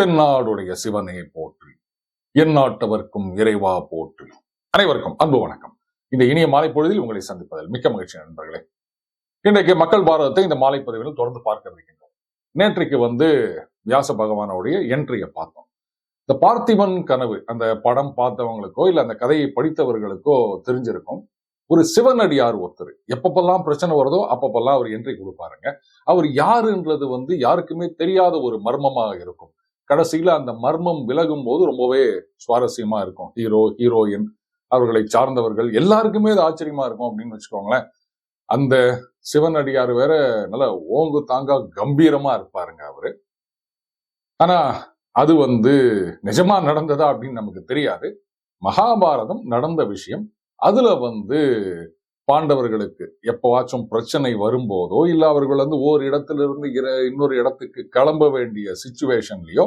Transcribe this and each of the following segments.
தென்னாடுடைய சிவனே போற்றி எந்நாட்டவர்க்கும் இறைவா போற்றி. அனைவருக்கும் அன்பு வணக்கம். இந்த இனிய மாலை பொழுதில் உங்களை சந்திப்பதில் மிக்க மகிழ்ச்சி நண்பர்களே. இன்றைக்கு மக்கள் பாரதத்தை இந்த மாலை பதிவிலும் தொடர்ந்து பார்க்க இருக்கின்றோம். நேற்றைக்கு வந்து வியாச பகவானுடைய என்ட்ரியை பார்த்தோம். இந்த பார்த்திபன் கனவு அந்த படம் பார்த்தவங்களுக்கோ இல்ல அந்த கதையை படித்தவர்களுக்கோ தெரிஞ்சிருக்கும். ஒரு சிவனடியார் ஒருத்தர் எப்பப்பெல்லாம் பிரச்சனை வருதோ அப்பப்பெல்லாம் அவர் என்ட்ரி கொடுப்பாருங்க. அவர் யாருன்றது வந்து யாருக்குமே தெரியாத ஒரு மர்மமாக இருக்கும். கடைசியில அந்த மர்மம் விலகும் போது ரொம்பவே சுவாரஸ்யமா இருக்கும். ஹீரோ ஹீரோயின் அவர்களை சார்ந்தவர்கள் எல்லாருக்குமே அது ஆச்சரியமா இருக்கும் அப்படின்னு வச்சுக்கோங்களேன். அந்த சிவனடியார் வேற நல்ல ஓங்கு தாங்கா கம்பீரமா இருப்பாருங்க அவரு. ஆனா அது வந்து நிஜமா நடந்ததா அப்படின்னு நமக்கு தெரியாது. மகாபாரதம் நடந்த விஷயம். அதுல வந்து பாண்டவர்களுக்கு எப்பவாச்சும் பிரச்சனை வரும்போதோ இல்லை அவர்கள் வந்து ஓர் இடத்திலிருந்து இன்னொரு இடத்துக்கு கிளம்ப வேண்டிய சுச்சுவேஷன்லயோ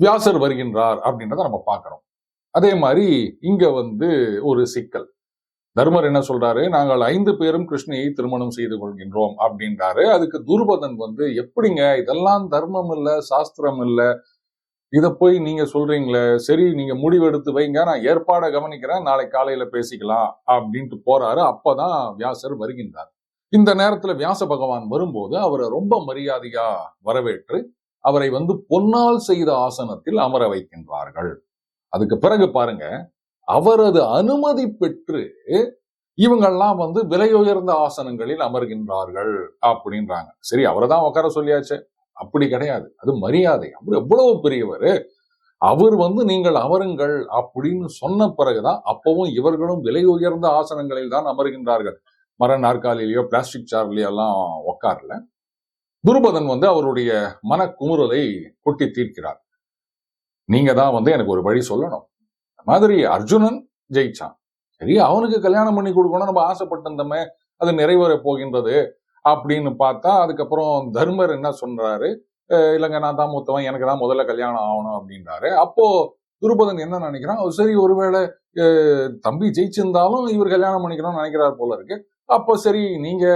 வியாசர் வருகின்றார் அப்படின்றத நம்ம பார்க்குறோம். அதே மாதிரி இங்க வந்து ஒரு சிக்கல். தர்மர் என்ன சொல்றாரு? நாங்கள் ஐந்து பேரும் கிருஷ்ணையை திருமணம் செய்து கொள்கின்றோம் அப்படின்றாரு. அதுக்கு துருபதன் வந்து எப்படிங்க? இதெல்லாம் தர்மம் இல்ல சாஸ்திரம் இல்ல இத போய் நீங்க சொல்றீங்களே சரி நீங்க முடிவெடுத்து வைங்க நான் ஏற்பாடை கவனிக்கிறேன் நாளை காலையில பேசிக்கலாம் அப்படின்ட்டு போறாரு. அப்பதான் வியாசர் வருகின்றார். இந்த நேரத்துல வியாச பகவான் வரும்போது அவரை ரொம்ப மரியாதையா வரவேற்று அவரை வந்து பொன்னால் செய்த ஆசனத்தில் அமர வைக்கின்றார்கள். அதுக்கு பிறகு பாருங்க அவரது அனுமதி பெற்று இவங்கெல்லாம் வந்து விலையுயர்ந்த ஆசனங்களில் அமர்கின்றார்கள் அப்படின்றாங்க. சரி அவரை தான் உட்கார சொல்லியாச்சு. அப்படி கிடையாது. அது மரியாதை. அவர் எவ்வளவு பெரியவர். அவர் வந்து நீங்கள் அமருங்கள் அப்படின்னு சொன்ன பிறகுதான் அப்பவும் இவர்களும் விலை உயர்ந்த ஆசனங்களில் தான் அமர்கின்றார்கள். மர நாற்காலிலேயோ பிளாஸ்டிக் சேர்லயோ எல்லாம் உக்காரல. துருபதன் வந்து அவருடைய மனக்குமுறலை கொட்டி தீர்க்கிறார். நீங்க தான் வந்து எனக்கு ஒரு வழி சொல்லணும். இந்த மாதிரி அர்ஜுனன் ஜெயிச்சான். சரி அவனுக்கு கல்யாணம் பண்ணி கொடுக்கணும் நம்ம ஆசைப்பட்டிருந்தோமே. அது நிறைவேற போகின்றது. அப்படின்னு பார்த்தா அதுக்கப்புறம் தர்மர் என்ன சொல்றாரு? இல்லைங்க நான் தான் மூத்தவன் எனக்கு தான் முதல்ல கல்யாணம் ஆகணும் அப்படின்றாரு. அப்போ துருபதன் என்ன நினைக்கிறான்? சரி ஒருவேளை தம்பி ஜெயிச்சிருந்தாலும் இவர் கல்யாணம் பண்ணிக்கணும்னு நினைக்கிறார் போல இருக்கு. அப்போ சரி நீங்க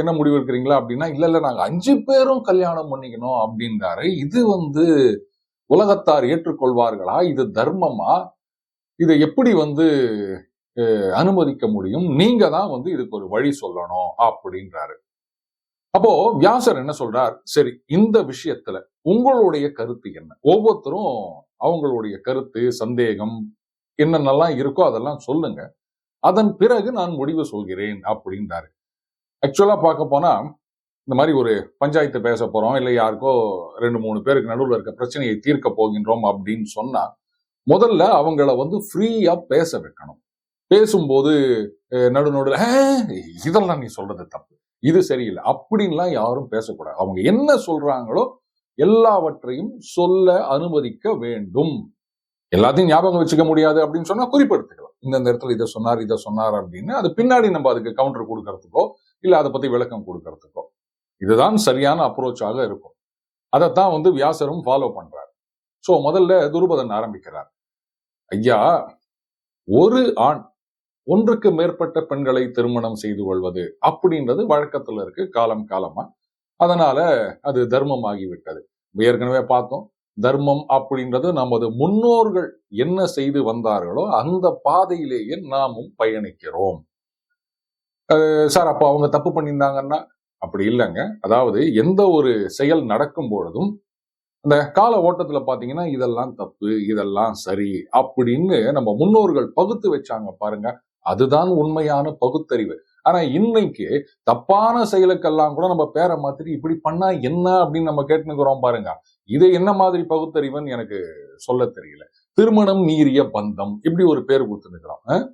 என்ன முடிவு எடுக்கிறீங்களா? அப்படின்னா இல்ல இல்ல நாங்க அஞ்சு பேரும் கல்யாணம் பண்ணிக்கணும் அப்படின்றாரு. இது வந்து உலகத்தார் ஏற்றுக்கொள்வார்களா? இது தர்மமா? இதை எப்படி வந்து அனுமதிக்க முடியும். நீங்க தான் வந்து இதுக்கு ஒரு வழி சொல்லணும் அப்படின்றாரு. அப்போ வியாசர் என்ன சொல்றார்? சரி இந்த விஷயத்துல உங்களுடைய கருத்து என்ன? ஒவ்வொருத்தரும் அவங்களுடைய கருத்து சந்தேகம் என்னென்னலாம் இருக்கோ அதெல்லாம் சொல்லுங்க. அதன் பிறகு நான் முடிவு சொல்கிறேன் அப்படின்றாரு. ஆக்சுவலா பார்க்க போனா இந்த மாதிரி ஒரு பஞ்சாயத்து பேச போறோம் இல்லை யாருக்கோ ரெண்டு மூணு பேருக்கு நடுவில் இருக்க பிரச்சனையை தீர்க்க போகின்றோம் அப்படின்னு சொன்னா முதல்ல அவங்கள வந்து ஃப்ரீயா பேச வைக்கணும். பேசும்போது அஹ், இதெல்லாம் நீ சொல்றது தப்பு. இது சரியில்லை. அப்படின்லாம் யாரும் பேசக்கூடாது. அவங்க என்ன சொல்றாங்களோ எல்லாவற்றையும் சொல்ல அனுமதிக்க வேண்டும். எல்லாத்தையும் ஞாபகம் வச்சுக்க முடியாது அப்படின்னு சொன்னா குறிப்பெடுத்துக்கலாம். இந்த இடத்துல இதை சொன்னார் இதை சொன்னார் அப்படின்னு அது பின்னாடி நம்ம அதுக்கு கவுண்டர் கொடுக்கறதுக்கோ இல்ல அதை பத்தி விளக்கம் கொடுக்கறதுக்கோ. இதுதான் சரியான அப்ரோச்சாக இருக்கும். அதைத்தான் வந்து வியாசரும் ஃபாலோ பண்றார். சோ முதல்ல துருபதன் ஆரம்பிக்கிறார். ஐயா ஒரு ஆண் ஒன்றுக்கு மேற்பட்ட பெண்களை திருமணம் செய்து கொள்வது அப்படின்றது வழக்கத்துல இருக்கு காலம் காலமா. அதனால அது தர்மம் ஆகிவிட்டது ஏற்கனவே பார்த்தோம் தர்மம் அப்படின்றது நமது முன்னோர்கள் என்ன செய்து வந்தார்களோ அந்த பாதையிலேயே நாமும் பயணிக்கிறோம். சார் அப்போ அவங்க தப்பு பண்ணியிருந்தாங்கன்னா? அப்படி இல்லைங்க. அதாவது எந்த ஒரு செயல் நடக்கும் பொழுதும் அந்த கால ஓட்டத்துல பாத்தீங்கன்னா இதெல்லாம் தப்பு இதெல்லாம் சரி அப்படின்னு நம்ம முன்னோர்கள் பகுத்து வச்சாங்க பாருங்க. அதுதான் உண்மையான பகுத்தறிவு. ஆனா இன்னைக்கு தப்பான செயலுக்கெல்லாம் கூட நம்ம பேரை மாத்திரி இப்படி பண்ணா என்ன அப்படின்னு நம்ம கேட்டுக்கிறோம் பாருங்க. இது என்ன மாதிரி பகுத்தறிவுன்னு எனக்கு சொல்ல தெரியல. திருமணம் மீறிய பந்தம் இப்படி ஒரு பேர் கொடுத்துருக்கிறோம்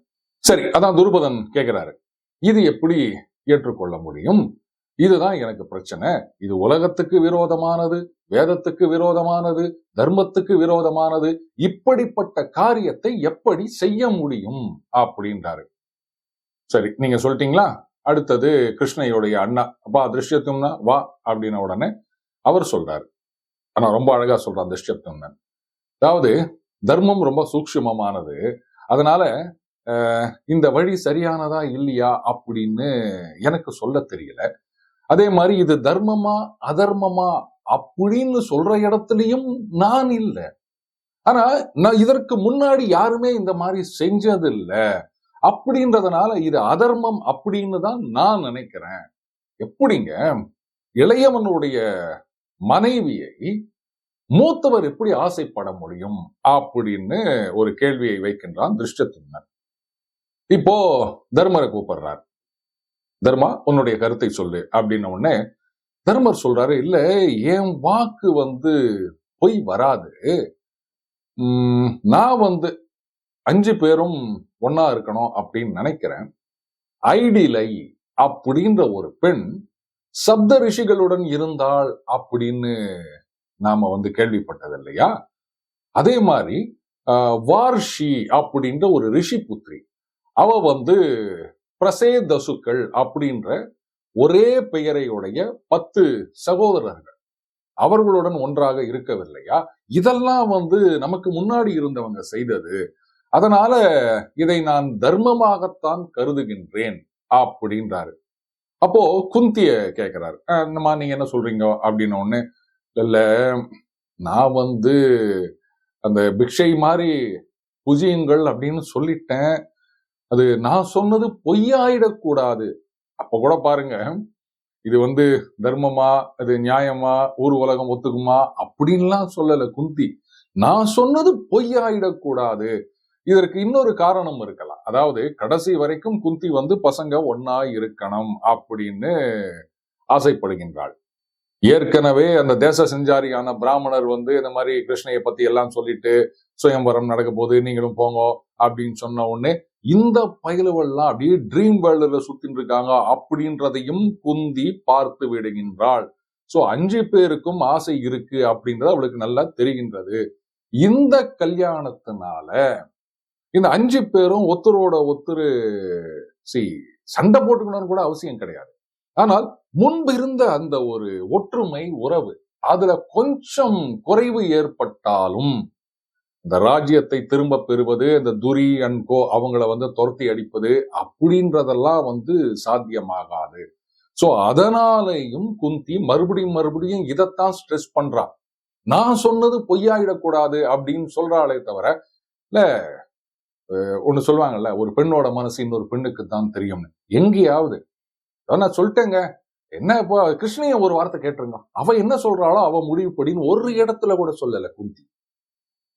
சரி அதான் துருபதன் கேட்கிறாரு இது எப்படி ஏற்றுக்கொள்ள முடியும்? இதுதான் எனக்கு பிரச்சனை. இது உலகத்துக்கு விரோதமானது வேதத்துக்கு விரோதமானது தர்மத்துக்கு விரோதமானது. இப்படிப்பட்ட காரியத்தை எப்படி செய்ய முடியும்? அப்படின்றாரு. சரி நீங்க சொல்லிட்டீங்களா? அடுத்தது கிருஷ்ணையுடைய அண்ணா அப்பா திருஷ்யத்தும்னா வா அப்படின்ன உடனே அவர் சொல்றாரு. ஆனா ரொம்ப அழகா சொல்றான் திருஷ்யத்தும்னன் அதாவது தர்மம் ரொம்ப சூக்ஷ்மமானது. அதனால இந்த வழி சரியானதா இல்லையா? அப்படின்னு எனக்கு சொல்ல தெரியல. அதே மாதிரி இது தர்மமா அதர்மமா அப்படின்னு சொல்ற இடத்துலயும் நான் இல்லை. ஆனா நான் இதற்கு முன்னாடி யாருமே இந்த மாதிரி செஞ்சது அப்படின்றதுனால இது அதர்மம் அப்படின்னு தான் நான் நினைக்கிறேன். எப்படிங்க? இளையவனுடைய மனைவியை மூத்தவர் எப்படி ஆசைப்பட முடியும் அப்படின்னு ஒரு கேள்வியை வைக்கின்றான் திருஷ்டத்துமன் இப்போ தர்மரை கூப்பிடுறார். தர்மா உன்னுடைய கருத்தை சொல்லு அப்படின்ன உடனே தர்மர் சொல்றாரு இல்ல என் வாக்கு வந்து பொய் வராது. நான் வந்து அஞ்சு பேரும் ஒன்னா இருக்கணும் அப்படின்னு நினைக்கிறேன். ஐடிலை அப்படின்ற ஒரு பெண் சப்த ரிஷிகளுடன் இருந்தாள் அப்படின்னு நாம வந்து கேள்விப்பட்டது இல்லையா? அதே மாதிரி வார்ஷி அப்படின்ற ஒரு ரிஷி புத்திரி அவ வந்து பிரசேதசுக்கள் அப்படின்ற ஒரே பெயரையுடைய பத்து சகோதரர்கள். அவர்களுடன் ஒன்றாக இருக்கவில்லையா? இதெல்லாம் வந்து நமக்கு முன்னாடி இருந்தவங்க செய்தது. அதனால இதை நான் தர்மமாகத்தான் கருதுகின்றேன் அப்படின்றாரு. அப்போ குந்திய கேட்கிறாரு "அஹ், இந்தம்மா நீங்க என்ன சொல்றீங்க? அப்படின்னு ஒண்ணு இல்ல நான் வந்து அந்த பிக்ஷை மாதிரி புஜியுங்கள் அப்படின்னு சொல்லிட்டேன். அது நான் சொன்னது பொய்யாயிடக்கூடாது. அப்ப கூட பாருங்க இது வந்து தர்மமா அது நியாயமா ஊர் உலகம் ஒத்துக்குமா அப்படின்லாம் சொல்லல குந்தி. நான் சொன்னது பொய்யாயிடக்கூடாது. இதற்கு இன்னொரு காரணம் இருக்கலாம். அதாவது கடைசி வரைக்கும் குந்தி வந்து பசங்க ஒன்னா இருக்கணும் அப்படின்னு ஆசைப்படுகின்றாள். ஏற்கனவே அந்த தேச செஞ்சாரியான பிராமணர் வந்து இந்த மாதிரி கிருஷ்ணையை பத்தி எல்லாம் சொல்லிட்டு சுயம்பரம் நடக்க போது நீங்களும் போங்க அப்படின்னு சொன்ன உடனே இந்த பயிலுவெல்லாம் அப்படியே ட்ரீம் வேர்ல்டுல சுத்தின்னு இருக்காங்க அப்படின்றதையும் குந்தி பார்த்து விடுகின்றாள். சோ அஞ்சு பேருக்கும் ஆசை இருக்கு அப்படின்றது அவளுக்கு நல்லா தெரிகின்றது. இந்த கல்யாணத்தினால இந்த அஞ்சு பேரும் ஒருத்தரோட ஒத்தரு சி சண்டை போட்டுக்கணும்னு கூட அவசியம் கிடையாது. ஆனால் முன்பு இருந்த அந்த ஒரு ஒற்றுமை உறவு அதுல கொஞ்சம் குறைவு ஏற்பட்டாலும் இந்த ராஜ்யத்தை திரும்ப பெறுவது இந்த துரி அண்ட் கோ அவங்கள வந்து துரத்தி அடிப்பது அப்படின்றதெல்லாம் வந்து சாத்தியமாகாது. சோ அதனாலேயும் குந்தி மறுபடியும் மறுபடியும் இதைத்தான் ஸ்ட்ரெஸ் பண்றா நான் சொன்னது பொய்யாயிடக்கூடாது அப்படின்னு சொல்றாளே தவிர இல்ல ஒன்று ஒண்ணு சொல்லுவாங்கல்ல ஒரு பெண்ணோட மனசு இன்னொரு பெண்ணுக்கு தான் தெரியும்னு. எங்கேயாவது. நான் சொல்லிட்டேங்க. என்ன இப்போ கிருஷ்ணைய ஒரு வார்த்தை கேட்டுருங்க அவ என்ன சொல்றாளோ அவ முடிவுப்படின்னு ஒரு இடத்துல கூட சொல்லல குந்தி.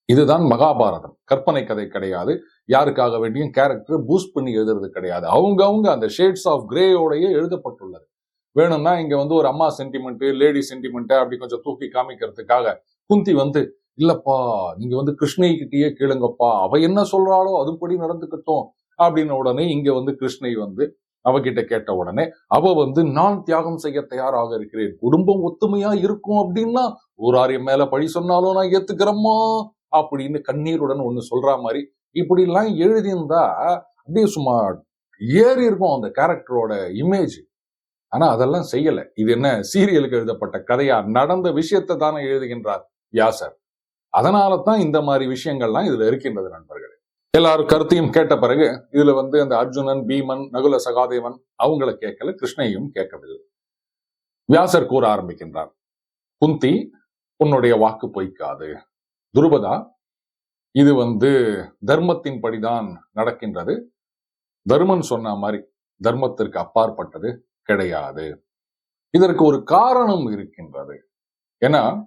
இதுதான் மகாபாரதம். கற்பனை கதை கிடையாது. யாருக்காக வேண்டியும் கேரக்டர் பூஸ்ட் பண்ணி எழுதுறது கிடையாது. அவங்க அவங்க அந்த ஷேட்ஸ் ஆஃப் கிரேயோடையே எழுதப்பட்டுள்ளது. வேணும்னா இங்க வந்து ஒரு அம்மா சென்டிமெண்ட் லேடி சென்டிமெண்ட் அப்படி கொஞ்சம் தூக்கி காமிக்கிறதுக்காக குந்தி வந்து இல்லப்பா நீங்க வந்து கிருஷ்ணைகிட்டயே கேளுங்கப்பா. அவ என்ன சொல்றாளோ அதுபடி நடந்துக்கட்டும். அப்படின்ன உடனே இங்க வந்து கிருஷ்ணை வந்து அவகிட்ட கேட்ட உடனே அவ வந்து நான் தியாகம் செய்ய தயாராக இருக்கிறேன். குடும்பம் ஒத்துமையா இருக்கும் அப்படின்னா ஒரு ஆரியம் மேல பழி சொன்னாலும் நான் ஏத்துக்கிறேம்மா. அப்படின்னு கண்ணீருடன் ஒண்ணு சொல்ற மாதிரி இப்படி எல்லாம் எழுதியிருந்தா அப்படியே சும்மா ஏறி இருக்கும் அந்த கேரக்டரோட இமேஜ் ஆனா அதெல்லாம் செய்யல. இது என்ன சீரியலுக்கு எழுதப்பட்ட கதையா? நடந்த விஷயத்தை தானே எழுதுகின்றார் யாசர் அதனால தான் இந்த மாதிரி விஷயங்கள்லாம் இதுல இருக்கின்றது நண்பர்களே. எல்லாரும் கருத்தையும் கேட்ட பிறகு இதுல வந்து அந்த அர்ஜுனன் பீமன் நகுல சகாதேவன் அவங்கள கேட்கல கிருஷ்ணையும் கேட்கவில்லை. வியாசர் கூற ஆரம்பிக்கின்றார் குந்தி உன்னுடைய வாக்கு பொய்க்காது. துருபதா? இது வந்து தர்மத்தின் படிதான் நடக்கின்றது. தர்மன் சொன்ன மாதிரி தர்மத்திற்கு அப்பாற்பட்டது கிடையாது. இதற்கு ஒரு காரணம் இருக்கின்றது. ஏன்னா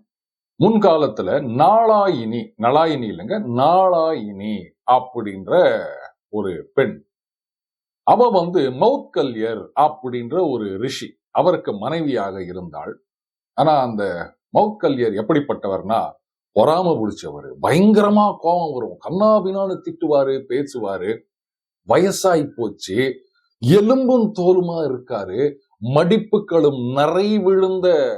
முன்காலத்துல நாளாயினி நலாயினி இல்லைங்க நாளாயினி அப்படின்ற ஒரு பெண். அவ வந்து மௌத்கல்யர் அப்படின்ற ஒரு ரிஷி. அவருக்கு மனைவியாக இருந்தாள். ஆனா அந்த மௌத்கல்யர் எப்படிப்பட்டவர்னா பொறாம பிடிச்சவர். பயங்கரமா கோபம் வரும். கண்ணாபினான்னு திட்டுவாரு பேசுவாரு. வயசாய் போச்சு. எலும்பும் தோலுமா இருக்காரு. மடிப்புகளும் நிறை விழுந்த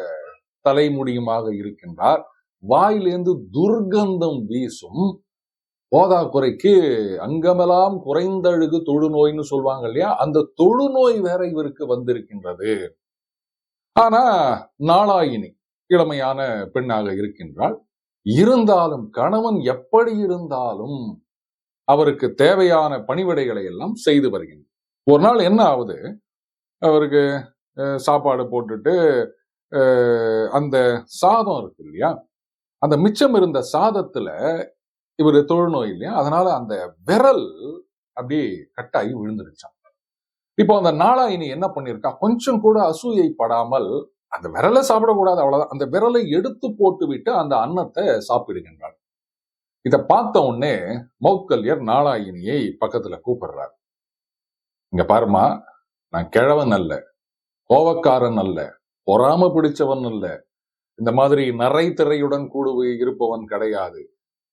தலைமுடியுமாக இருக்கின்றார். வாயிலேந்து துர்கந்தம் வீசும். போதாக்குறைக்கு அங்கமெல்லாம் குறைந்தழுகு தொழுநோய்னு சொல்லுவாங்க இல்லையா? அந்த தொழுநோய் வேற இவருக்கு வந்திருக்கின்றது. ஆனா நாளாயினி இளமையான பெண்ணாக இருக்கின்றாள். இருந்தாலும் கணவன் எப்படி இருந்தாலும் அவருக்கு தேவையான பணிவிடைகளை எல்லாம் செய்து வருகின்றார் ஒரு நாள் என்ன ஆகுது? அவருக்கு அஹ், சாப்பாடு போட்டுட்டு அஹ், அந்த சாதம் இருக்கு இல்லையா? அந்த மிச்சம் இருந்த சாதத்துல இவர் தொழுநோய் இல்லையா? அதனால அந்த விரல் அப்படியே கட்டாயி விழுந்துருச்சான் இப்போ அந்த நாளா இனி என்ன பண்ணியிருக்கா? கொஞ்சம் கூட அசூயை படாமல் அந்த விரலை சாப்பிடக்கூடாது அவ்வளவுதான். அந்த விரலை எடுத்து போட்டு விட்டு அந்த அன்னத்தை சாப்பிடுகின்றார் இதை பார்த்த உடனே மௌக்கல்யர் நாளாயினியை பக்கத்துல கூப்பிடுறார். இங்க பாருமா நான் கிழவன் அல்ல கோவக்காரன் அல்ல பொறாம பிடிச்சவன் அல்ல. இந்த மாதிரி நரை திரையுடன் கூடு இருப்பவன் கிடையாது.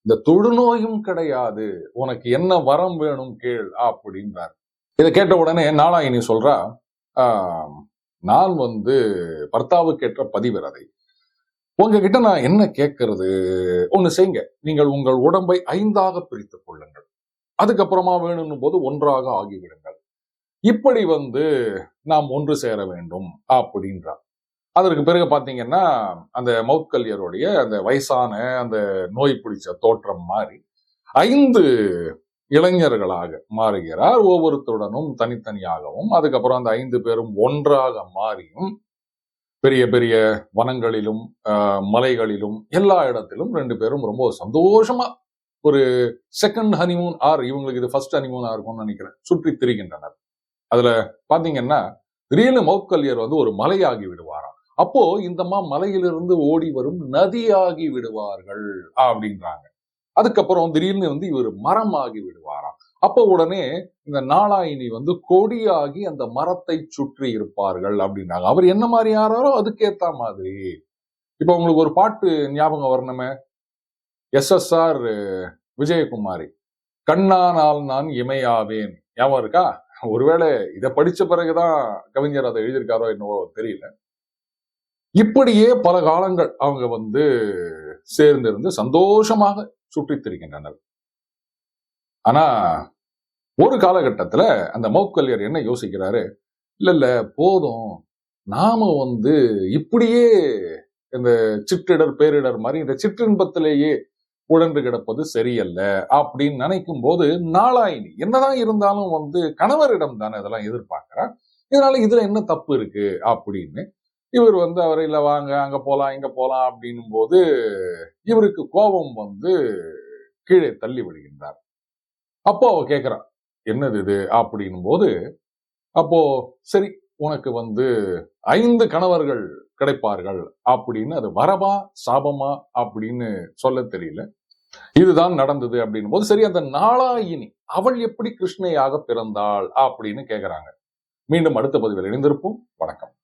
இந்த தொழுநோயும் கிடையாது. உனக்கு என்ன வரம் வேணும் கேள் அப்படின்றார். இதை கேட்ட உடனே நாளாயினி சொல்றா நான் வந்து பர்த்தாவுக்கேற்ற பதிவிரதை உங்ககிட்ட நான் என்ன கேட்கறது? ஒண்ணு செய்யுங்க நீங்கள் உங்கள் உடம்பை ஐந்தாக பிரித்துக் கொள்ளுங்கள். அதுக்கப்புறமா வேணும்னு போது ஒன்றாக ஆகிவிடுங்கள். இப்படி வந்து நாம் ஒன்று சேர வேண்டும் அப்படின்றார். அதற்கு பிறகு பார்த்தீங்கன்னா அந்த மவுத்கல்யருடைய அந்த வயசான அந்த நோய் பிடிச்ச தோற்றம் மாதிரி ஐந்து இளைஞர்களாக மாறுகிறார். ஒவ்வொருத்தருடனும் தனித்தனியாகவும் அதுக்கப்புறம் அந்த ஐந்து பேரும் ஒன்றாக மாறியும் பெரிய பெரிய வனங்களிலும் ஆஹ், மலைகளிலும் எல்லா இடத்திலும் ரெண்டு பேரும் ரொம்ப சந்தோஷமா ஒரு செகண்ட் ஹனிமூன் ஆர் இவங்களுக்கு இது ஃபர்ஸ்ட் ஹனிமூனா இருக்கும்னு நினைக்கிறேன். சுற்றி திரிகின்றனர். அதுல பாத்தீங்கன்னா திடீர்னு மௌக்கல்யர் வந்து ஒரு மலையாகி விடுவாராம். அப்போ இந்தம்மா மலையிலிருந்து ஓடி வரும் நதியாகி விடுவார்கள் அப்படின்றாங்க. அதுக்கப்புறம் திடீர்னு வந்து இவர் மரமாகி விடுவாராம். அப்போ உடனே இந்த நாளாயினி வந்து கொடியாகி அந்த மரத்தை சுற்றி இருப்பார்கள் அப்படின்னாங்க. அவர் என்ன மாதிரி யாரோ அதுக்கேத்த மாதிரி. இப்போ உங்களுக்கு ஒரு பாட்டு ஞாபகம் வரணுமே? எஸ்எஸ்ஆர் விஜயகுமாரி கண்ணானால் நான் இமையாவேன். ஞாபகம் இருக்கா? ஒருவேளை இதை படிச்ச பிறகுதான் கவிஞர் அதை எழுதியிருக்காரோ என்னவோ தெரியல. இப்படியே பல காலங்கள் அவங்க வந்து சேர்ந்திருந்து சந்தோஷமாக சுற்றித் திரிகின்றனர் ஆனா ஒரு காலகட்டத்துல அந்த மௌக்கல்யர் என்ன யோசிக்கிறாரு? இல்லை இல்லை போதும். நாம வந்து இப்படியே இந்த சிற்றிடர் பேரிடர் மாதிரி இந்த சிற்றின்பத்திலேயே உழன்று கிடப்பது சரியல்ல அப்படின்னு நினைக்கும் போது நாளாயினி என்னதான் இருந்தாலும் வந்து கணவரிடம் தானே இதெல்லாம் எதிர்பார்க்கிறான் இதனால இதுல என்ன தப்பு இருக்கு? அப்படின்னு இவர் வந்து அவர் இல்ல வாங்க அங்க போலாம் இங்க போலாம் அப்படின்னும் போது இவருக்கு கோபம் வந்து கீழே தள்ளி விடுகின்றார். அப்போ அவ கேட்குறான் என்னது இது? அப்படின்னும் போது அப்போ சரி உனக்கு வந்து ஐந்து கணவர்கள் கிடைப்பார்கள் அப்படின்னு அது வரவா சாபமா? அப்படின்னு சொல்ல தெரியல. இதுதான் நடந்தது அப்படின்னும் போது சரி அந்த நாளாயினி அவள் எப்படி கிருஷ்ணையாக பிறந்தாள்? அப்படின்னு கேட்குறாங்க மீண்டும் அடுத்த பதிவில் இணைந்திருப்போம். வணக்கம்.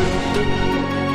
啊！